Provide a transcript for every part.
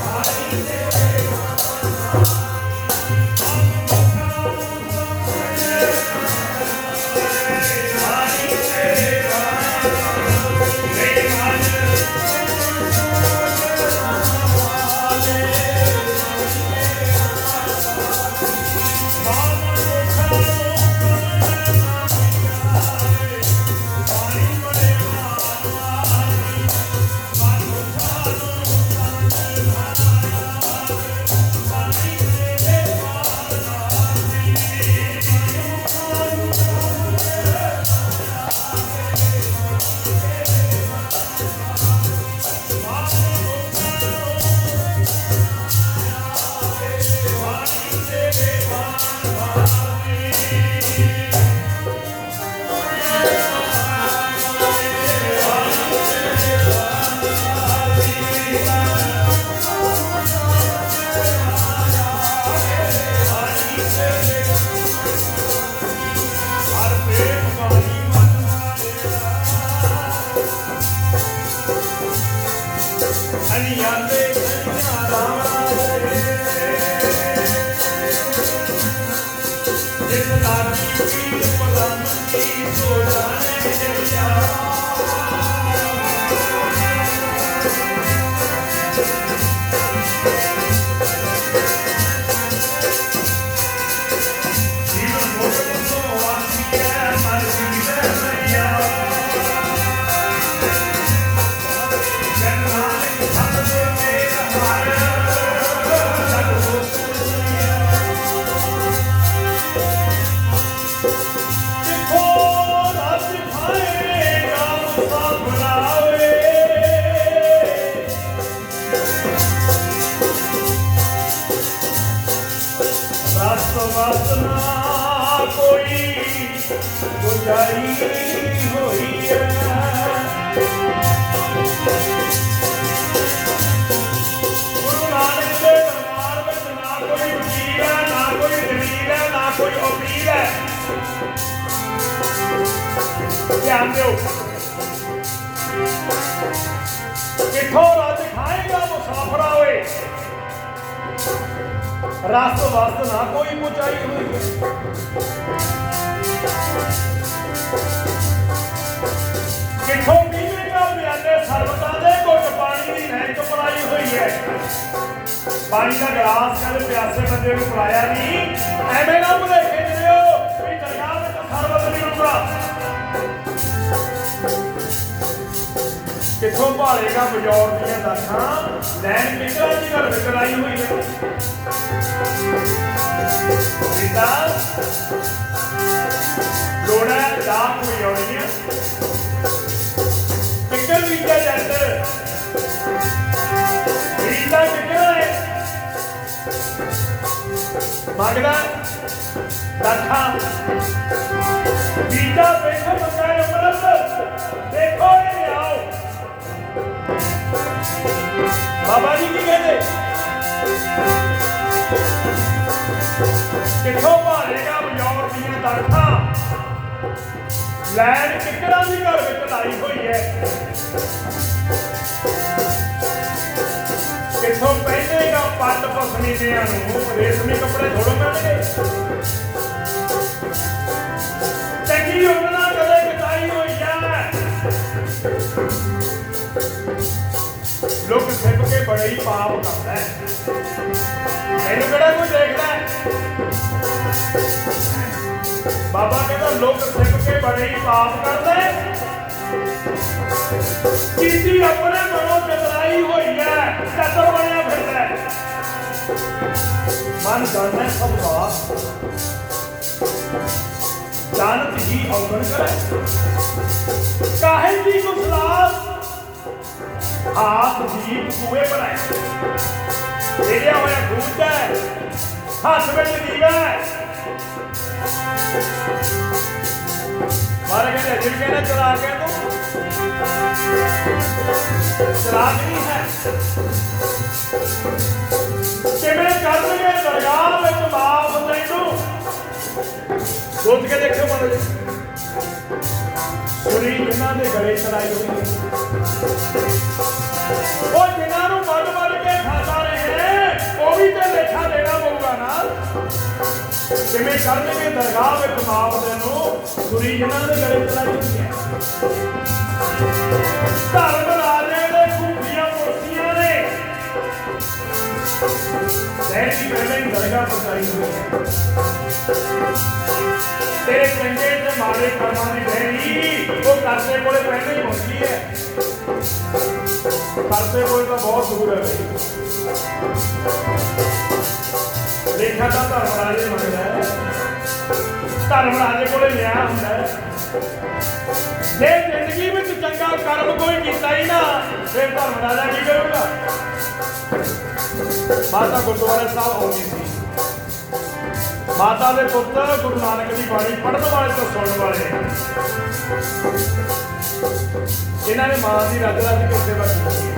Hare ਰਸ ਕੋਈ ਗੁਜਾਰੀ ਹੋਈ ਹੈ ਗੁਰੂ ਨਾਨਕ ਨਾ ਕੋਈ ਵਕੀਲ ਹੈ ਧਿਆਨ ਦਿਓ ਕਿੱਥੋਂ ਰੱਜ ਖਾਏਗਾ ਮੁਸਾਫਰਾ ਓਏ ਰਸ ਵਸਤ ਨਾ ਕੋਈ ਪੁਚਾਈ ਹੋਈ ਹੈ ਕਿੱਥੋਂ ਪੀਵੇਗਾ ਪਿਆਲੇ ਸਰਬਤਾਂ ਦੇ ਘੁੱਟ ਪਾਣੀ ਦੀ ਨਹਿਰ ਚ ਪੜਾਈ ਹੋਈ ਹੈ ਪਾਣੀ ਦਾ ਗਲਾਸ ਕਦੇ ਪਿਆਸੇ ਬੰਦੇ ਨੂੰ ਪਿਲਾਇਆ ਨਹੀਂ ਐਵੇਂ ਨਾ ਭੁਲੇਖੇ ਦਿਓ ਵੀ ਦਰਗਾਹ ਵਿੱਚ ਸਰਬਤ ਨਹੀਂ ਹੁੰਦਾ ਕਿੱਥੋਂ ਭਾਲੇਗਾ ਬਜੌਰ ਦੀਆਂ ਦਾਖਾਂ ਲੈਣ ਕਿਹੜਾ ਦੀ ਗੱਲ ਵਿਕਰਾਈ ਹੋਈ ਹੈ ਪਿਤਾ ਲੋੜਾ ਦਾ ਕੋਈ ਹੋਣੀ ਹੈ ਕਿੱਕਰ ਵੀਜਾ ਜੱਟ। ਵੀਜਾ ਕਿੱਕਰ ਹੈ ਮੰਗਦਾ ਦਾਖਾਂ ਵੀਜਾ ਬੈਠਾ ਮੰਗਾ ਅਮਰਤ। ਦੇਖੋ ਇਹ ਆਓ। ਬਾਬਾ ਜੀ ਕੀ ਕਹਿੰਦੇ? ਬਜੌਰ ਲੈਣ ਕਿੱਕਰਾਂ ਦੀ ਘਰ ਵਿੱਚ ਲਾਈ ਹੋਈ ਹੈ। ਕਿੱਥੋਂ ਪਹਿਨੇਗਾ ਪੱਟ ਪਸਣੀ ਦਿਆਂ ਨੂੰ ਰੇਸ਼ਮੀ ਕੱਪੜੇ ਥੋੜੋ ਪਹਿਨਗੇ ਚੰਗੀ ਉਹਨਾਂ ਕਦੇ ਕਟਾਈ ਹੋਈ ਹੈ। ਲੋਕ ਸਿੱਖ ਕੇ ਬੜੇ ਹੀ ਪਾਪ ਕਰਦਾ ਹੈ। ਮੈਨੂੰ ਕਿਹੜਾ ਕੋਈ ਦੇਖਦਾ ਬਾਬਾ ਕਹਿੰਦਾ ਲੋਕ ਸਿੱਖ ਕੇ ਬੜੇ ਹੀ ਪਾਪ ਕਰਦੇ ਕੀਤੀ ਆਪਣੇ ਮਨੋਂ ਚਤਰਾਈ ਹੋਈ ਹੈ ਕਤਰ ਬਣਿਆ ਫਿਰਦਾ ਹੈ ਮਨ ਜਾਣਦਾ ਸਭ ਦਾ ਜਾਣਤ ਹੀ ਔਗਣ ਕਰੇ ਕਾਹੇ ਦੀ ਕੁਸਲਾਸ ਆਪ ਜੀਵ ਕੂਏ ਬਣਾਏ ਇਹਦਾ ਹੋਇਆ ਭੂਤ ਹੈ ਹੱਥ ਵਿੱਚ ਦੀਵਾ ਹੈ ਮਾਰੇ ਕਹਿੰਦੇ ਜਿਰ ਕਹਿੰਦੇ ਚਲਾ ਕੇ ਤੂੰ। ਚਰਾਗ ਨਹੀਂ ਹੈ। ਕਿਵੇਂ ਕਰਨਗੇ ਦਰਗਾਹ ਵਿੱਚ ਮਾਫ ਤੈਨੂੰ। ਸੋਚ ਕੇ ਦੇਖੋ ਮਨ ਜੀ। ਸੁਰੀ, ਜਿਨ੍ਹਾਂ ਦੇ ਗਲੇ ਚਲਾਈ ਹੋਈ। ਉਹ ਜਿਨ੍ਹਾਂ ਨੂੰ ਵੱਡ ਵੱਡ ਕੇ ਖਾਂਦਾ ਰਹੇ, ਉਹ ਵੀ ਤੇ ਲੇਖਾ ਦੇਣਾ ਪਊਗਾ ਨਾਲ ਕਿਵੇਂ ਕਰਨਗੇ ਦਰਗਾਹ ਵਿੱਚ ਮਾਪ ਨੂੰ ਸੁਰੀ ਜਿਨ੍ਹਾਂ ਦੇ ਗਲੇ ਚਲਾਈ ਹੋਈ ਹੈ ਧਰਮ ਰਾਜੇ ਦੇ ਖੂਬੀਆਂ ਕੁਰਸੀਆਂ ਨੇ। ਸਹਿਜੀ ਪਹਿਲੇ ਹੀ ਦਰਗਾਹ ਪਹੁੰਚਾਈ ਹੋਈ ਹੈ। ਤੇਰੇ ਚੰਗੇ ਤੇ ਮਾੜੇ ਕਰਮਾਂ ਦੀ ਬਹਿਣੀ, ਉਹ ਕਰਤੇ ਕੋਲੇ ਪਹਿਲੇ ਹੀ ਪਹੁੰਚੀ ਹੈ। ਕਰਤੇ ਕੋਲੇ ਤਾਂ ਬਹੁਤ ਦੂਰ ਹੈ ਬਈ ਤਾਂ ਧਰਮ ਰਾਜੇ ਮੰਗਦਾ ਹੈ। ਧਰਮ ਰਾਜੇ ਕੋਲੇ ਨਿਆਂ ਹੁੰਦਾ ਹੈ। ਜੇ ਜ਼ਿੰਦਗੀ ਵਿੱਚ ਚੰਗਾ ਕਰਮ ਕੋਈ ਕੀਤਾ ਹੀ ਨਾ, ਫਿਰ ਧਰਮ ਰਾਜਾ ਕੀ ਕਰੂਗਾ? ਮਾਤਾ ਗੁਰਦੁਆਰੇ ਸਾਹਿਬ ਆਉਂਦੀ ਸੀ। ਮਾਤਾ ਦੇ ਪੁੱਤਰ ਗੁਰੂ ਨਾਨਕ ਦੀ ਬਾਣੀ ਪੜ੍ਹਨ ਵਾਲੇ ਤੋਂ ਸੁਣਨ ਵਾਲੇ। ਇਹਨਾਂ ਨੇ ਮਾਂ ਦੀ ਰੱਜ ਰੱਜ ਕੇ ਸੇਵਾ ਕੀਤੀ।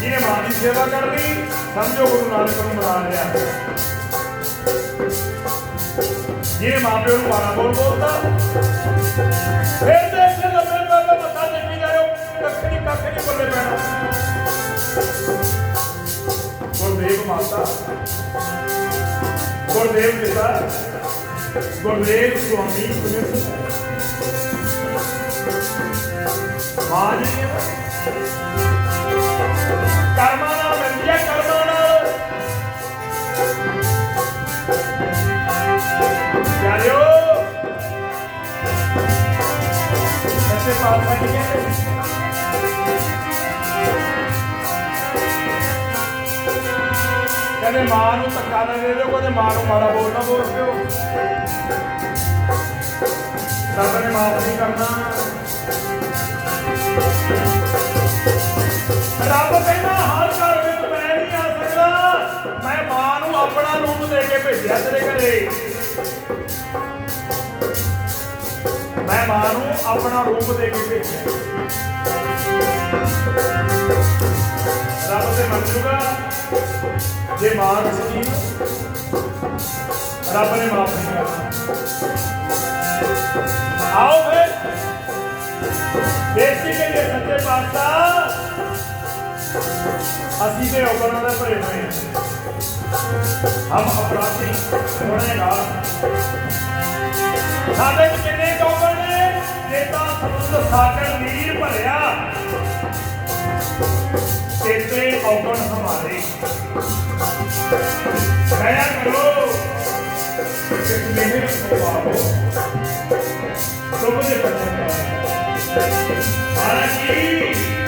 ਜਿਹਨੇ ਮਾਂ ਦੀ ਸੇਵਾ ਕਰਨੀ, ਸਮਝੋ ਗੁਰੂ ਨਾਨਕ ਨੂੰ ਮਨਾ ਲਿਆ। ਜਿਹਨੇ ਮਾਂ ਪਿਓ ਨੂੰ ਮਾਰਾ ਬੋਲ ਬੋਲਦਾ ਫਿਰ ਤੇ ਇੱਥੇ ਲੰਮੇ ਪੈ ਮੱਥਾ ਟੇਕੀ ਜਾਓ ਨਹੀਂ ਪੱਲੇ ਪੈਣਾ ਗੁਰਦੇਵ ਮਾਤਾ, ਗੁਰਦੇਵ ਪਿਤਾ, ਗੁਰਦੇਵ ਸੁਆਮੀ ਪੁਨੀਤ। ਮਾਂ ਜੀ ਕਰਮਾਂ ਨਾਲ ਮਿਲਦੀ ਹੈ, ਕਰਮਾਂ ਨਾਲ। ਪਿਆਰਿਓ ਸੱਚੇ ਪਾਤਸ਼ਾਹ ਕੀ ਕਹਿੰਦੇ ਕਹਿੰਦੇ ਮਾਂ ਨੂੰ ਧੱਕਾ ਨਾ ਦੇ ਦਿਓ, ਕਹਿੰਦੇ ਮਾਂ ਨੂੰ ਮਾੜਾ ਬੋਲ ਨਾ ਬੋਲ ਦਿਓ। ਰੱਬ ਨੇ ਮਾਫ ਨਹੀਂ ਕਰਨਾ। ਰੱਬ ਕਹਿੰਦਾ ਆਪਣਾ ਰੂਪ ਦੇ ਕੇ ਭੇਜਿਆ ਤੇਰੇ ਘਰੇ। ਮੈਂ ਮਾਂ ਨੂੰ ਆਪਣਾ ਰੂਪ ਦੇ ਕੇ ਭੇਜਿਆ। ਰੱਬ ਤੇ ਮੰਨ ਜੇ ਮਾਂ ਸਕੀ ਰੱਬ ਨੇ ਮਾਫ ਨਹੀਂ ਕਰਨਾ। ਆਓ ਫਿਰ। ਬੇਨਤੀ ਕਰੀਏ ਸੱਚੇ ਪਾਤਸ਼ਾਹ। ਅਸੀਂ ਤੇ ਔਗਣਾਂ ਦੇ ਭਰੇ ਹੋਏ ਹਾਂ। ਹਮ ਅਪਰਾਧੀ ਗੁਨਹਗਾਰ ਸਾਡੇ ਵਿੱਚ ਕਿੰਨੇ ਕੌਗਣ ਨੇ? ਚੇਤਾ ਸਮੁੰਦ ਸਾਗਰ ਨੀਰ ਭਰਿਆ। ਚੇਤੇ ਔਗਣ ਹਮਾਰੇ ਦਇਆ ਕਰੋ। ਕਿ ਮੇਰੇ ਸੁਭਾਵੋ ਸੁਭ ਦੇ ਬੱਚੇ। ਮਹਾਰਾਜ ਜੀ।